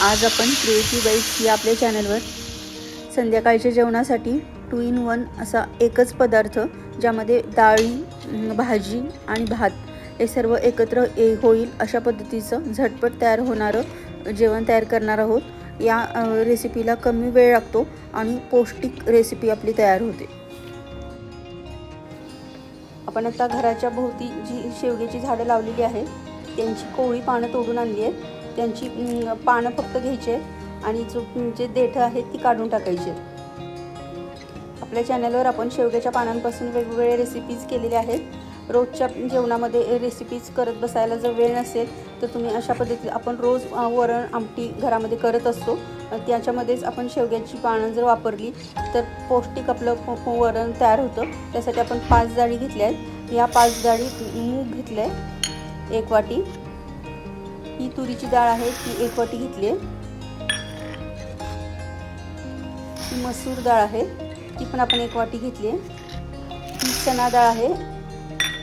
आज आपण creative bites या आपल्या चॅनलवर संध्याकाळच्या जेवणासाठी टू इन वन असा एकच पदार्थ ज्यामध्ये डाळी भाजी आणि भात हे सर्व एकत्र ए होईल अशा पद्धतीचं झटपट तयार होणारं जेवण तयार करणार आहोत. या रेसिपीला कमी वेळ लागतो आणि पौष्टिक रेसिपी आपली तयार होते. आपण आता घराच्या भोवती जी शेवग्याची झाडं लावलेली आहेत त्यांची कोवळी पानं तोडून आणली आहेत. त्यांची पानं फक्त घ्यायचे आणि जो जे देठं आहेत ती काढून टाकायची. आपल्या चॅनलवर आपण शेवग्याच्या पानांपासून वेगवेगळ्या रेसिपीज केलेल्या आहेत. रोजच्या जेवणामध्ये रेसिपीज करत बसायला जर वेळ नसेल तर तुम्ही अशा पद्धतीत आपण रोज वरण आमटी घरामध्ये करत असतो. त्याच्यामध्येच आपण शेवग्याची पानं जर वापरली तर पौष्टिक आपलं वरण तयार होतं. त्यासाठी आपण पाच जाळी घेतल्या आहेत. या पाच जाळी मूग घेतलं आहे एक वाटी. ही तुरीची डाळ आहे ती एक वाटी घेतली आहे. ही मसूर डाळ आहे ती पण आपण एक वाटी घेतली आहे. ही चणा डाळ आहे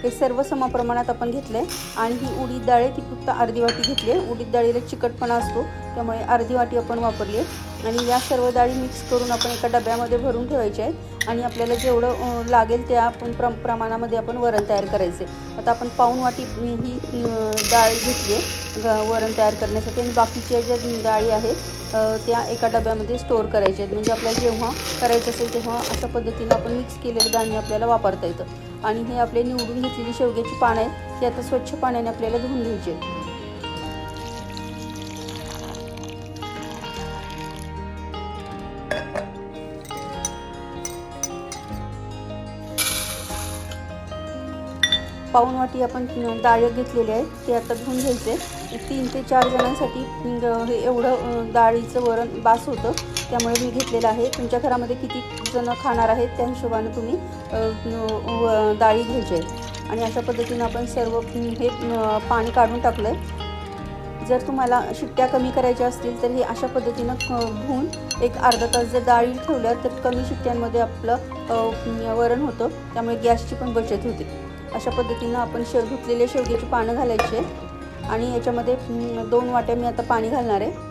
हे सर्व समप्रमाणात आपण घेतलं आहे आणि ही उडीद डाळ आहे ती फक्त अर्धी वाटी घेतली आहे. उडीद डाळीला चिकटपणा असतो त्यामुळे अर्धी वाटी आपण वापरली आहे. आणि या सर्व डाळी मिक्स करून आपण एका डब्यामध्ये भरून ठेवायच्या आहेत. आणि आपल्याला जेवढं लागेल त्या आपण प्र प्रमाणामध्ये आपण वरण तयार करायचे आता आपण पाऊण वाटी ही डाळ घेतली आहे वरण तयार करण्यासाठी. आणि बाकीच्या ज्या डाळी आहेत त्या एका डब्यामध्ये स्टोअर करायच्या आहेत. म्हणजे आपल्याला जेव्हा करायचं असेल तेव्हा अशा पद्धतीनं आपण मिक्स केलेलं धान्य आपल्याला वापरता येतं. आणि हे आपले निवडून घेतलेली शेवग्याची पानं आहेत ती आता स्वच्छ पाण्याने आपल्याला धुवून घ्यायची आहेत. पाऊण वाटी आपण डाळ घेतलेले आहे ते आता धुवून घ्यायचे तीन ते चार जणांसाठी हे एवढं डाळीचं वरण बास होतं. त्यामुळे मी घेतलेलं आहे. तुमच्या घरामध्ये किती जण खाणार आहेत त्या हिशोबानं तुम्ही व- डाळी घ्यायचे आणि अशा पद्धतीनं आपण सर्व हे पाणी काढून टाकलं आहे जर तुम्हाला शिट्ट्या कमी करायच्या असतील तर हे अशा पद्धतीनं क- धुवून एक अर्धा तास जर डाळी ठेवल्या तर कमी शिट्ट्यांमध्ये आपलं वरण होतं. त्यामुळे गॅसची पण बचत होते. अशा पद्धतीनं आपण शेव धुतलेले शेवग्याची पानं घालायचे आणि याच्यामध्ये दोन वाट्या मी आता पाणी घालणार आहे.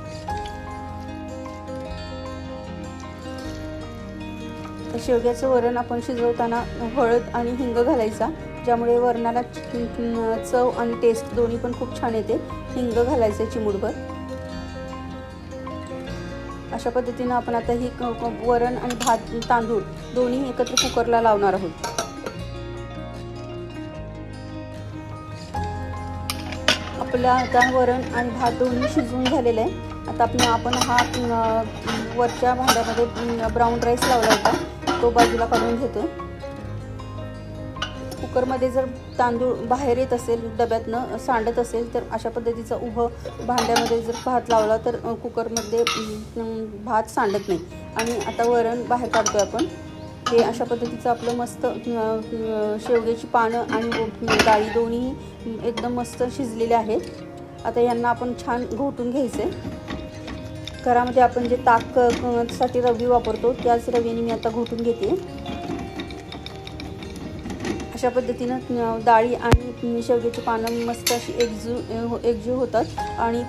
शेवग्याचं वरण आपण शिजवताना हळद आणि हिंग घालायचा. ज्यामुळे वरणाला चव आणि टेस्ट दोन्ही पण खूप छान येते. हिंग घालायचं चिमूडभर अशा पद्धतीनं आपण आता ही वरण आणि भात तांदूळ दोन्ही एकत्र कुकरला लावणार आहोत. आपलं आता वरण आणि भात दोन्ही शिजवून झालेलं आहे. आता आपण आपण हा वरच्या भांड्यामध्ये ब्राऊन राईस लावला होता. तो बाजूला काढून घेतो. कुकरमध्ये जर तांदूळ बाहेर येत असेल डब्यातनं सांडत असेल तर अशा पद्धतीचा उभं भांड्यामध्ये जर भात लावला तर कुकरमध्ये भात सांडत नाही. आणि आता वरण बाहेर काढतो आपण. हे अशा पद्धतीचं आपलं मस्त शेवग्याची पानं आणि डाळी दोन्ही एकदम मस्त शिजलेले आहेत. आता यांना आपण छान घोटून घ्यायचे घरामध्ये आपण जे ताकसाठी रवी वापरतो त्याच रवीने मी आता घोटून घेते. अशा पद्धतीनं डाळी आणि शेवग्याची पानं मस्त अशी एकजू अं, एकजीव होतात. आणि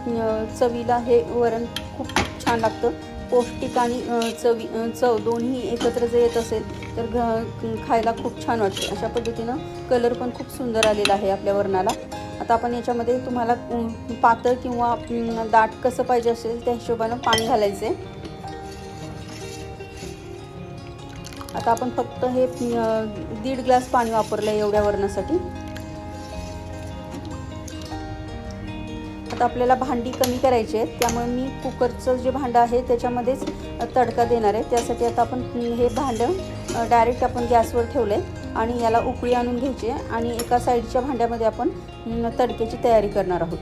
चवीला हे वरण खूप छान लागतं. पौष्टिक आणि चवी चव दोन्ही एकत्र जर येत असेल तर घ खायला खूप छान वाटते. अशा पद्धतीनं कलर पण खूप सुंदर आलेला आहे आपल्या वरणाला. आता आपण याच्यामध्ये तुम्हाला पातळ किंवा दाट कसं पाहिजे असेल त्या हिशोबानं पाणी घालायचे. आता आपण फक्त हे दीड ग्लास पाणी वापरलं आहे एवढ्या वरणासाठी. आता आपल्याला भांडी कमी करायची आहेत त्यामुळे मी कुकरचं जे भांडं आहे त्याच्यामध्येच तडका देणार आहे. त्यासाठी आता आपण हे भांडं डायरेक्ट आपण गॅसवर ठेवलं आहे आणि याला उकळी आणून घ्यायची आहे. आणि एका साईडच्या भांड्यामध्ये आपण तडक्याची तयारी करणार आहोत.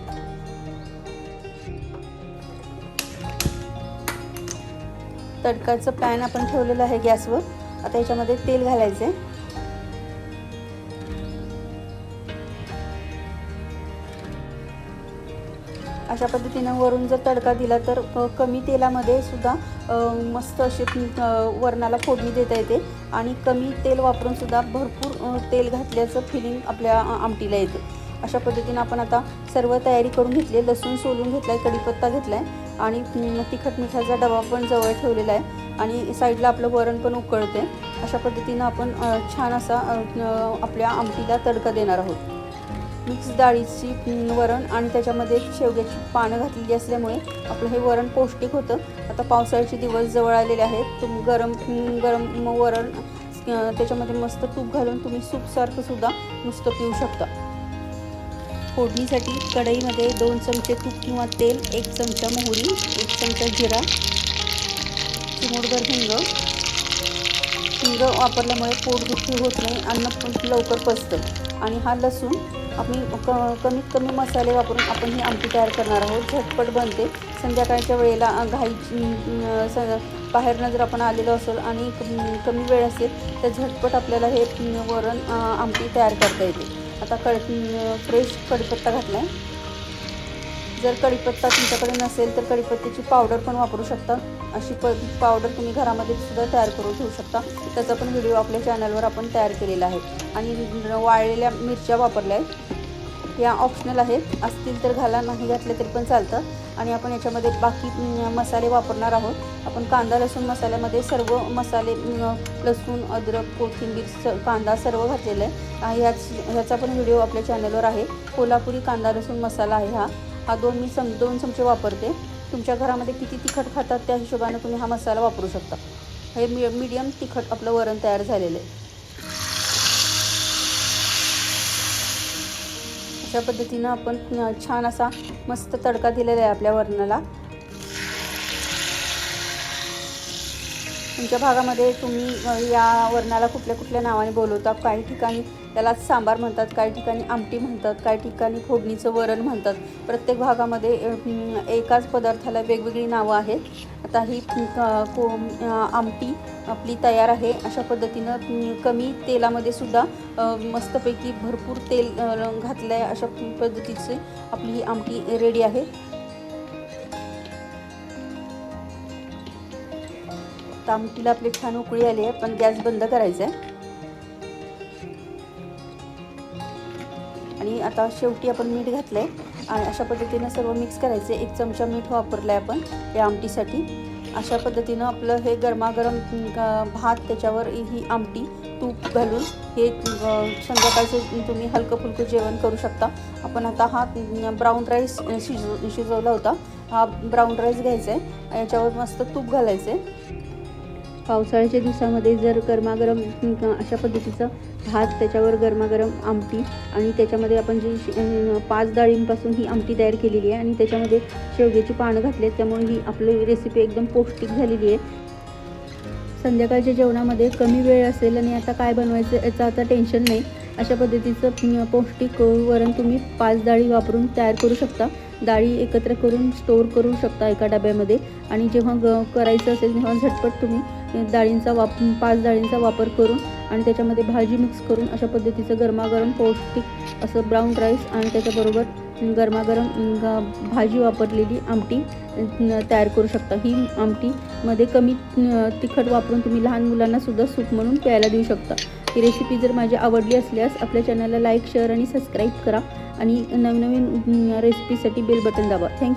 तडकाचं पॅन आपण ठेवलेलं आहे गॅसवर. आता याच्यामध्ये तेल घालायचं आहे अशा पद्धतीनं वरून जर तडका दिला तर कमी तेलामध्ये सुद्धा मस्त अशी वरणाला फोडणी देता येते आणि कमी तेल वापरून सुद्धा भरपूर तेल घातल्याचं फिलिंग आपल्या आमटीला येतं. अशा पद्धतीनं आपण आता सर्व तयारी करून घेतली आहे. लसूण सोलून घेतला आहे कढीपत्ता घेतला आहे आणि तिखट मिठाचा डबा पण जवळ ठेवलेला आहे. आणि साईडला आपलं वरण पण उकळते अशा पद्धतीनं आपण छान असा आपल्या आमटीला तडका देणार आहोत. मिक्स डाळीची वरण आणि त्याच्यामध्ये शेवग्याची पानं घातलेली असल्यामुळे आपलं हे वरण पौष्टिक होतं. आता पावसाळ्याचे दिवस जवळ आलेले आहेत. तुम्ही गरम गरम वरण त्याच्यामध्ये मस्त तूप घालून तुम्ही सूपसारखं सुद्धा नुसतं पिऊ शकता. फोडणीसाठी कढईमध्ये दोन चमचे तूप किंवा तेल एक चमचा मोहरी एक चमचा जिरा चिमोडभर हिंग. हिंग वापरल्यामुळे पोटदुखी होत नाही अन्न लवकर पचतं. आणि हा लसूण आम्ही क कमीत कमी मसाले वापरून आपण ही आमटी तयार करणार आहोत. झटपट बनते. संध्याकाळच्या वेळेला घाई स बाहेरनं जर आपण आलेलो असेल आणि कमी वेळ असेल तर झटपट आपल्याला हे वरण आमटी तयार करता येते. आता कड फ्रेश कढीपत्ता घातला आहे जर कढीपत्ता तुमच्याकडे नसेल तर कढीपत्त्याची पावडर पण वापरू शकता. अशी प पावडर तुम्ही घरामध्ये सुद्धा तयार करून ठेवू शकता. त्याचा पण व्हिडिओ आपल्या चॅनलवर आपण तयार केलेला आहे. आणि वाळलेल्या मिरच्या वापरल्या आहेत. या ऑप्शनल आहेत. असतील तर घाला नाही घातले तरी पण चालतं. आणि आपण याच्यामध्ये बाकी मसाले वापरणार आहोत. आपण कांदा लसूण मसाल्यामध्ये सर्व मसाले लसूण अद्रक कोथिंबीर स कांदा सर्व घातलेलं आहे. ह्याच ह्याचा पण व्हिडिओ आपल्या चॅनलवर आहे. कोल्हापुरी कांदा लसूण मसाला आहे हा. हा दोन मी सम दोन चमचे वापरते. तुमच्या घरामध्ये किती तिखट खातात त्या हिशोबानं तुम्ही हा मसाला वापरू शकता. हे मी मीडियम तिखट आपलं वरण तयार झालेलं आहे. अशा पद्धतीनं आपण छान असा मस्त तडका दिलेला आहे आपल्या वरणाला. तुमच्या भागामध्ये तुम्ही या वरणाला कुठल्या कुठल्या नावाने बोलवता काही ठिकाणी त्याला सांबार म्हणतात काही ठिकाणी आमटी म्हणतात काही ठिकाणी फोडणीचं वरण म्हणतात. प्रत्येक भागामध्ये एकाच पदार्थाला वेगवेगळी नावं आहेत. आता ही को आमटी आपली तयार आहे. अशा पद्धतीनं कमी तेलामध्ये सुद्धा मस्तपैकी भरपूर तेल घातलं आहे अशा पद्धतीची आपली ही आमटी रेडी आहे. तर आमटीला आपली छान उकळी आली आहे पण गॅस बंद करायचा आहे आणि आता शेवटी आपण मीठ घातलं आहे आणि अशा पद्धतीनं सर्व मिक्स करायचं आहे एक चमचा मीठ वापरलं आहे आपण या आमटीसाठी. अशा पद्धतीनं आपलं हे गरमागरम भात त्याच्यावर ही आमटी तूप घालून हे संध्याकाळचं तुम्ही हलकं फुलकं जेवण करू शकता. आपण आता हा ब्राऊन राईस शिजव शिजवला होता. हा ब्राऊन राईस घ्यायचा आहे याच्यावर मस्त तूप घालायचं आहे पावसाळ्याच्या दिवसामध्ये जर गरमागरम अशा पद्धतीचं भात त्याच्यावर गरमागरम आमटी आणि त्याच्यामध्ये आपण जी पाच डाळींपासून ही आमटी तयार केलेली आहे आणि त्याच्यामध्ये शेवग्याची पानं घातली आहेत त्यामुळे ही आपली रेसिपी एकदम पौष्टिक झालेली आहे. संध्याकाळच्या जेवणामध्ये कमी वेळ असेल आणि आता काय बनवायचं याचं आता टेन्शन नाही. अशा पद्धतीचं पौष्टिक वरण तुम्ही पाच डाळी वापरून तयार करू शकता. डाळी एकत्र करून स्टोअर करू शकता एका डब्यामध्ये. आणि जेव्हा ग करायचं असेल तेव्हा झटपट तुम्ही डाळींचा वाप पाच डाळींचा वापर करून आणि त्याच्यामध्ये भाजी मिक्स करून अशा पद्धतीचं गरमागरम पौष्टिक असं ब्राऊन राईस आणि त्याच्याबरोबर गरमागरम भाजी वापरलेली आमटी तयार करू शकता. ही आमटीमध्ये कमी तिखट वापरून तुम्ही लहान मुलांनासुद्धा सूप म्हणून प्यायला देऊ शकता. ही रेसिपी जर माझी आवडली असल्यास आपल्या चॅनलला लाईक शेअर आणि सबस्क्राईब करा आणि नवनवीन रेसिपीसाठी बेल बटन दाबा. Thank you